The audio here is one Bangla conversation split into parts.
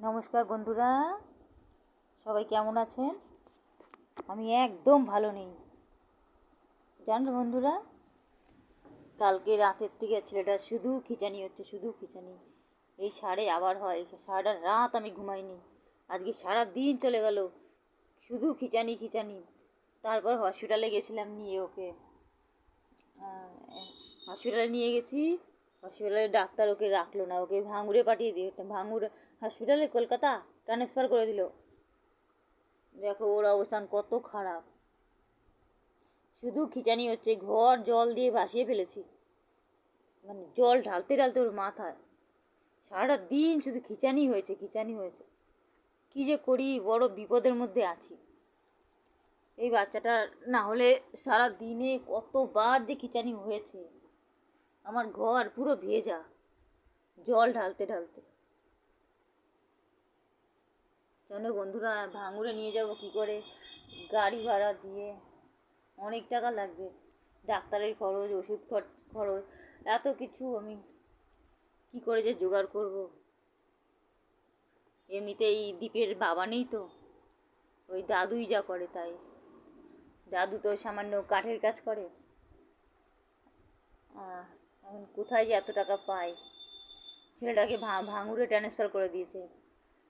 নমস্কার বন্ধুরা। সবাই কেমন আছেন? আমি একদম ভালো নেই। জানো বন্ধুরা, কালকে রাতের থেকে ছেলেটা শুধু খিচানি হচ্ছে, শুধু খিচানি। এই সাড়ে আবার হয়, সারাটা রাত আমি ঘুমাইনি। আজকে সারা দিন চলে গেল, শুধু খিচানি খিচানি। তারপর হসপিটালে গেছিলাম নিয়ে ওকে। হসপিটালে নিয়ে গেছি হসপিটালে ডাক্তার ওকে রাখল না, ওকে ভাঙুরে পাঠিয়ে দিয়ে, ভাঙুর হসপিটালে কলকাতা ট্রান্সফার করে দিল। দেখো ওর অবস্থান কত খারাপ। শুধু খিচানি হচ্ছে, ঘর জল দিয়ে ভাসিয়ে ফেলেছি। মানে জল ঢালতে ঢালতে ওর মাথায়। সারাটা দিন শুধু খিচানি হয়েছে খিচানি হয়েছে। কী যে করি, বড় বিপদের মধ্যে আছি। এই বাচ্চাটা না হলে সারা দিনে কতবার যে খিচানি হয়েছে। আমার ঘর পুরো ভেজা, জল ঢালতে ঢালতে। চলো বন্ধুরা, ভাঙুরে নিয়ে যাব কি করে? গাড়ি ভাড়া দিয়ে অনেক টাকা লাগবে। ডাক্তারের খরচ, ওষুধ খরচ, এত কিছু আমি কি করে যে জোগাড় করব? এমনিতে এই দ্বীপের বাবা নেই তো, ওই দাদুই যা করে তাই। দাদু তো সামান্য কাঠের কাজ করে। এখন কোথায় যে এত টাকা পায়? ছেলেটাকে ভাঙুরে ট্রান্সফার করে দিয়েছে।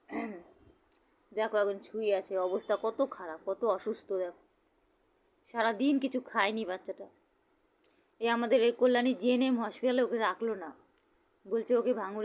দেখো এখন ছুঁয়ে আছে, অবস্থা কত খারাপ, কত অসুস্থ দেখো। সারাদিন কিছু খায়নি বাচ্চাটা। এই আমাদের এই কল্যাণী জিএনএম হসপিটালে ওকে রাখল না। বলছে ওকে ভাঙুরে